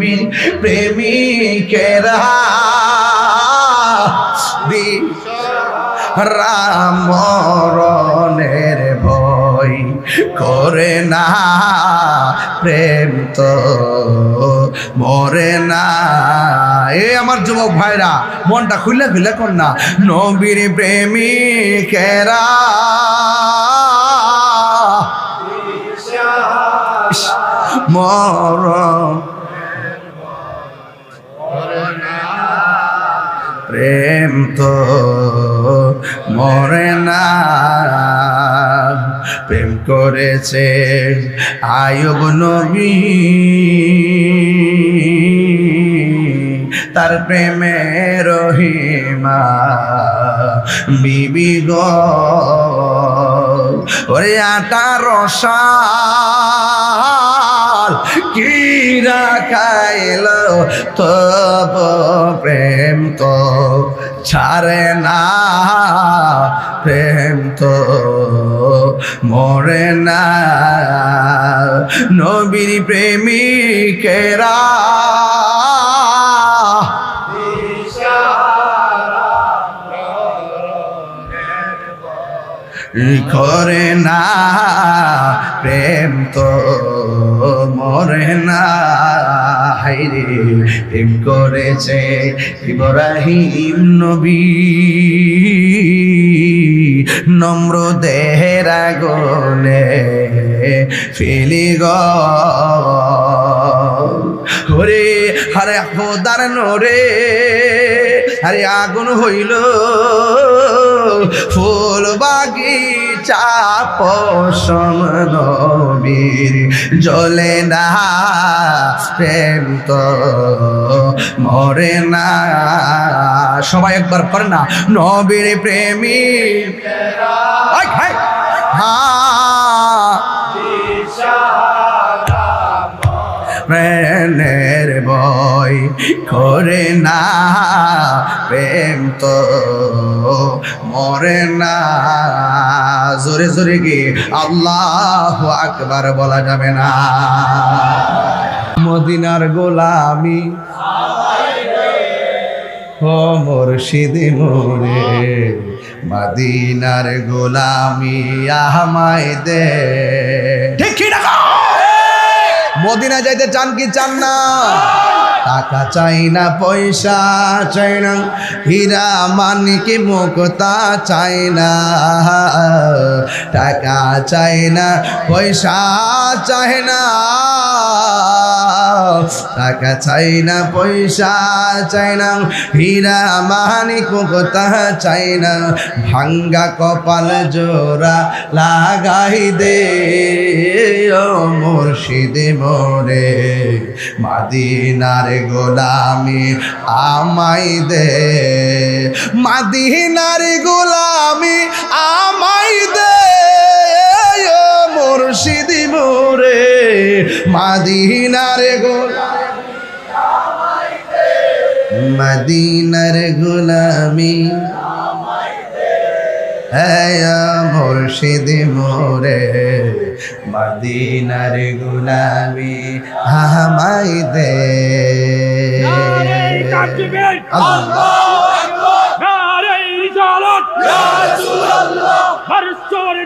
নবীর প্রেমিকেরা রামরণের ভয় করে না। প্রেম তো মরে না। এ আমার যুবক ভাইরা, মনটা খুলে খুলে কর না। নবীর প্রেমিকেরা মরণ প্রেম তো মরে না। প্রেম করেছে আয়ব নবী। তার প্রেমে রহিমা। বিবি গো, ওরে আঠারো সাল কিরা খাইল তব প্রেম তো? ছাড়ে না প্রেম তো, মরে না। নবীর প্রেমিকেরা করে না, প্রেম তো মরে না। হাইরে প্রেম করেছে ইব্রাহিম নবী। নম্র দেহের আগুনে ফেলি গ। ওরে হারে খোদার নরে, আরে আগুন হইল। ফুল বাগিচা পশম নবীর জলে না প্রেম তো মরে না। সবাই একবার করে না, নবীর প্রেমী। হাই। হ্যাঁ। বই করে না। প্রেম তো মরে না। জোরে জোরে গিয়ে আল্লাহ আকবার বলা যাবে না। মদিনার গোলামি ও মুর্শিদি মোরে মদিনার গোলামি আহমায় দে। কি মদিনা যাইতে চান কি চান না? টাকা চাই না পয়সা চাই না। হীরা মানিকে মুক্তা চাই না। টাকা চাই না, পয়সা চাই না। টাকা চাই না, পয়সা চাই না। হীরা মানিক মুক্তা চাই না। ভাঙ্গা কপাল জোড়া লাগাই দে। মুর্শিদে মোরে, মাদিনার গোলামি আমাই দে। মাদিনার গোলামি আমাই দে মুর্শিদি মোরে, মাদিনার গোলামি মদিনার গোলামি মুর্শিদ মোরে মদিনার গুলামি হামাই দে।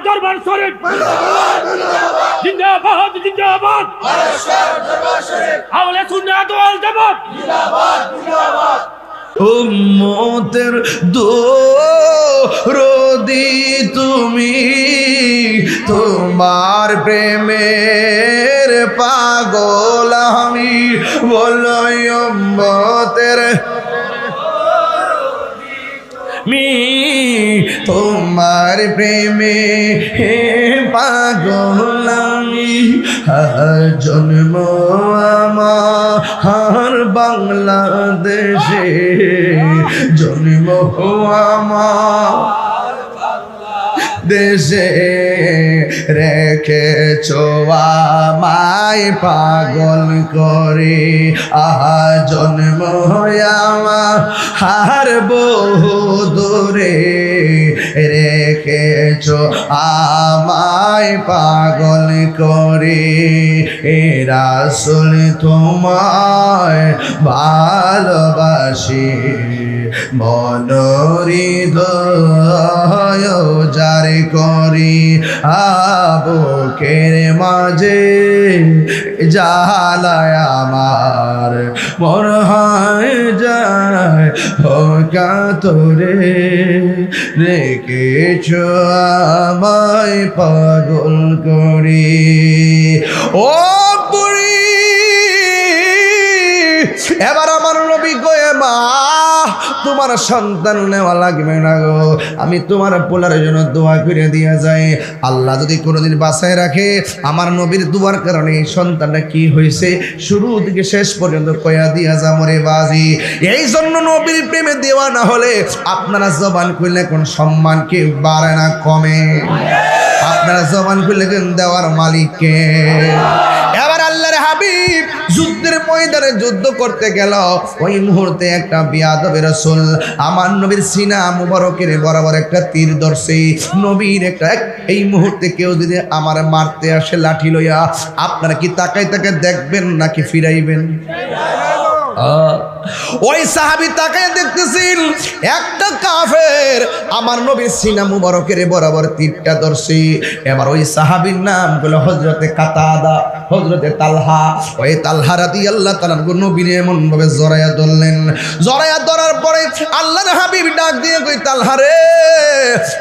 দরবার শরীফ জিন্দাবাদ জিন্দাবাদ। আওলে সুন্নাত ওয়াল জামাত। উম্মতের দো রোদি তুমি তোমার প্রেমের পাগল আমি বলো উম্মতের তোমার প্রেমে হে পাগল আমি হ্যাঁ, জন্ম আমার বাংলাদেশে জন্ম আমার দেশে রেখে আমায় পাগল করে। আহা, জন্ম হার বহু দূরে। রেখেছ আমায় পাগল করে। এ রাসুল তোমায় ভালোবাসি। মনোরিদ জারি করি। আবুকের মাঝে জালায় আমার। মর হয় যায় হোকা তোরে রেখেছ আমায় পাগল করি। ও বুড়ি! এবার আমার নবী গয়ে মা, তোমার সন্তান নেওয়া লাগবে না গো। আমি তোমার পোলার জন্য দোয়া করে দিয়ে যাই। আল্লাহ যদি কোনোদিন বাসায় রাখে, আমার নবীর দুয়ার কারণে সন্তানটা কি হয়েছে? শুরু থেকে শেষ পর্যন্ত কয়া দিয়া যা মরে বাজি। এই জন্য নবীর প্রেমে দেওয়া না হলে আপনারা জবান করলে কোন সম্মান কি বাড়ে না, কমে। আপনারা জবান খুলে দেওয়ার মালিককে এবার আল্লাহর যুদ্ধের ময়দানে যুদ্ধ করতে গেল। ওই মুহূর্তে একটা বিয়াদবে রসুল, আমার নবীর সিনা মুবারকের বরাবর একটা তীর ধরছে। নবীর একটা, এই মুহূর্তে কেউ যদি আমার মারতে আসে লাঠি লইয়া, আপনারা কি তাকাই তাকে দেখবেন নাকি ফিরাইবেন? ওই সাহাবি তাকে দেখতেছেন একটা কাফের আমার নবীর সিনা মুবারকের বরাবর তীরটা ধরছি। এবার ওই সাহাবির নামগুলো হজরতে কাতাদা হজরতে তালহা। ওই তালহা রাতি আল্লাহ তালার নবীর এমন ভাবে জড়াইয়া ধরলেন। জড়াইয়া ধরার পরে আল্লাহর হাবিব ডাক দিয়ে কই তালহা রে!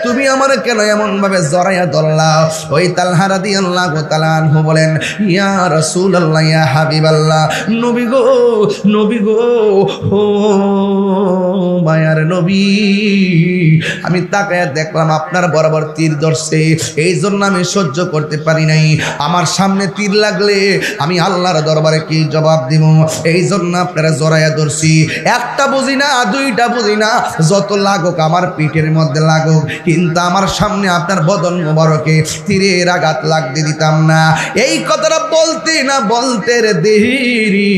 তুমি আমার কেন এমন ভাবে জড়াইয়া ধরলা? ওই তালহা রাতি আল্লাহ তালানহু বলেন, ইয়া রাসূল আল্লাহ ইয়া হাবিব আল্লাহ নবী গো নবী গো, ও মায়ার নবী, আমি তাকায় দেখলাম আপনার বরাবর তীর ধরছে এই জন্য আমি সহ্য করতে পারি নাই, আমার সামনে তীর লাগলে আমি আল্লাহর দরবারে কি জবাব দিব? এই জন্য আপনারা জড়াইয়া ধরছি, একটা বুঝি না, দুইটা বুঝি না, যত লাগুক আমার পিঠের মধ্যে লাগুক। কিন্তু আমার সামনে আপনার বদন মোবারকে তীরের আঘাত লাগতে দিতাম না। এই কথাটা বলতে না বলতে রে দেরি।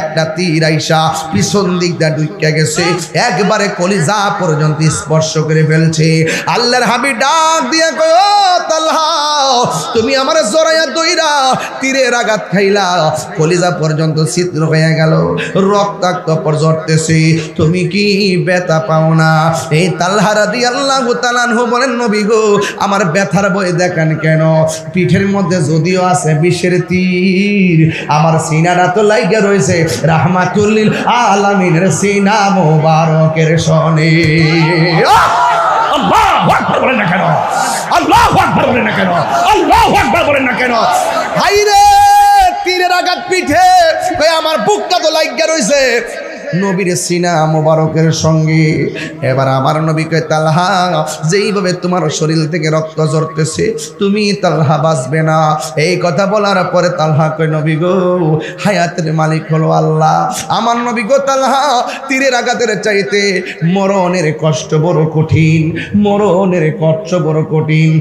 একটা তীর আইসা পিছন দিকটা ঢুকে গেছে। একবারে কলিজা পর্যন্ত স্পর্শ করে ফেলছে। আল্লাহর হাবি ডাক দিয়ে কয় তালহা, তুমি আমার জড়াইয়া দইরা তীরের আঘাত খাইলা। কলিজা পর্যন্ত ছিদ্র হয়ে গেল, রক্তাক্ত পর্যটেছে তুমি কি ব্যথা পাও না? এই তালহারা দিয়ে আল্লাহ তালানহু বলেন নবী গো আমার ব্যথার বই দেখান কেন? পিঠের মধ্যে যদিও আছে বিষের তীর আমার সিনাটা তো লাইগা রয়েছে। রাহমাতুল্লিল আলামিনের সিনা মোবারকের সনে। আল্লাহ আকবার বলেন না কেন? আল্লাহ বলেন না কেন? আল্লাহ আকবার বলেন না কেন? হাইরে তীরের আঘাত পিঠে। কই আমার বুকটা তো লাইগা রইছে নবীর সিনা মোবারকের সঙ্গে। এবার আমার নবীকে তালহা, যেইভাবে তোমার শরীর থেকে রক্ত ঝরতেছে, তুমি তালহা বাঁচবে না। এই কথা বলার পরে তালহা কই নবী গো, হায়াতের মালিক হলো আল্লাহ। আমার নবী গো তালহা, তীরের আঘাতের চাইতে মরণের কষ্ট বড় কঠিন, মরণের কষ্ট বড় কঠিন।